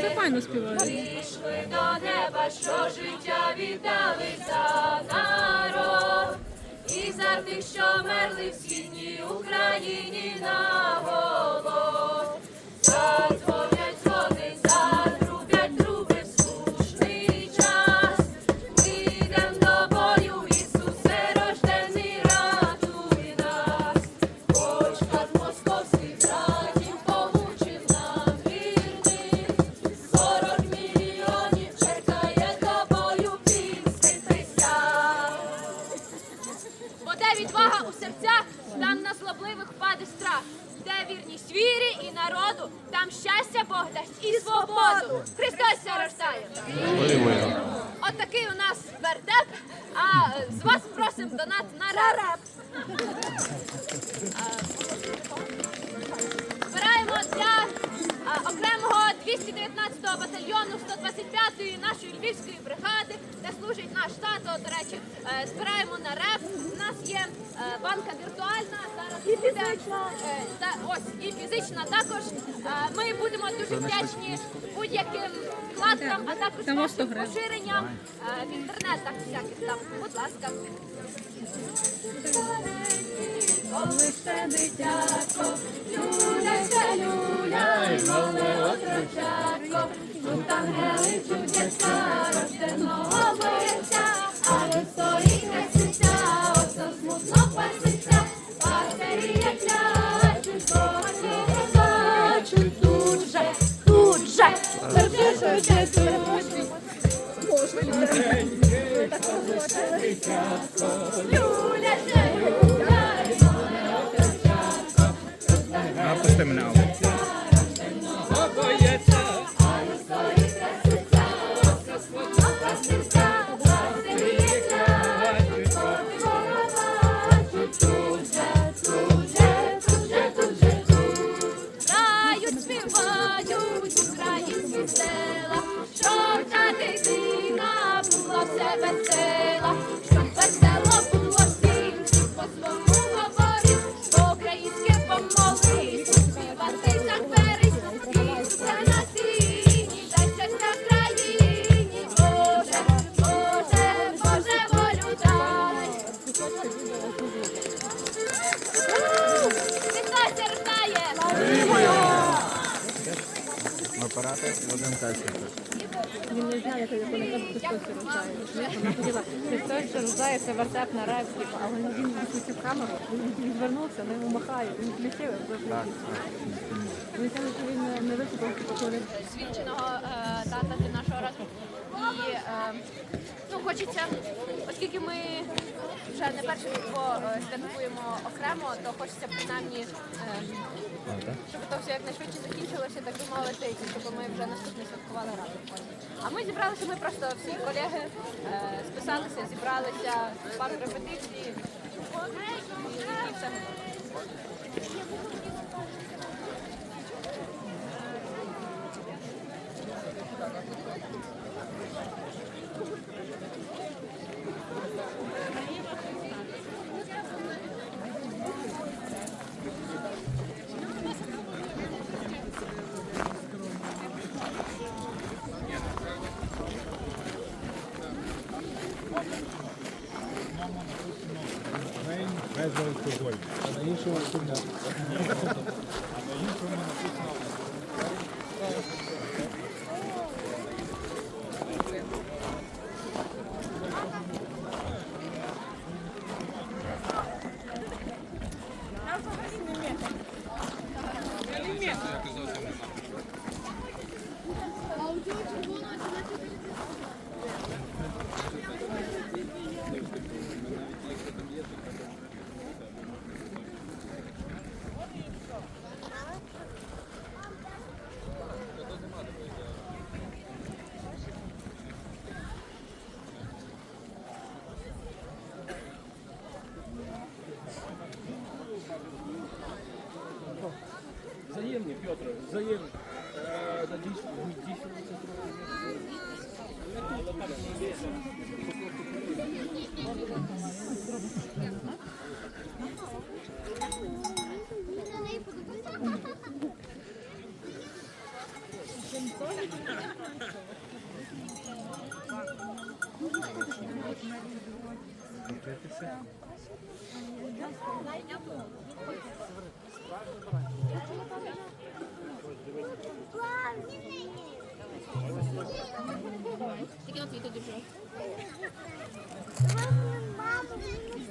Це файно співає. Пішли до неба, що життя віддали за народ. І за тих, що мерли в східній Україні на голод. Свободу. Христос ся рождає. От такий у нас вертеп, а е, з вас просимо донат на реп. Збираємо для окремого 219-го батальйону 125-ї нашої львівської служить наш тато. До речі, е, збираємо на реп. У нас є е, банка віртуальна. Зараз і фізична. та, ось і фізична також. Е, Ми будемо дуже вдячні будь-яким вкладкам, а також Там ось 100 вашим поширенням е, в інтернетах всяких там. Будь ласка. Обличте дитятко, люляйся, люляй, мале отрочатко, тут ангели чудеса рожденого бояться, але стоїть хреститься, оце смутно паситься, пастирі як плачуть, коні плачуть, тут же, тут же, тут же, тут же, тут же. Люляйся, люляй, Напусти мене. Грають, співають українські села, та дитина була в себе Він не знає, як вони кажуть, Христос рождає. розумієте? Вона хотіла, Христос рождає, це вертеп на реп, типу, а він він відключив камеру, він відвернувся, не йому махає, він включив, Так, Він каже, що він не- виступив, типу, коли свідченого е, тата для нашого разу. І е, ну, хочеться, оскільки ми вже не перше різдво е, святкуємо окремо, то хочеться принаймні, е, щоб то все якнайшвидше закінчилося, так би мовити, щоб ми вже наступне святкували разом. А ми зібралися, ми просто всі колеги е, списалися, зібралися, пару репетицій. І все. без алкоголю. А на іншому написано. А на іншому написано. Взаємні, Взаємно. Е, Надіюсь, дійсно це трохи. Тільки на твій дуже. Мама, не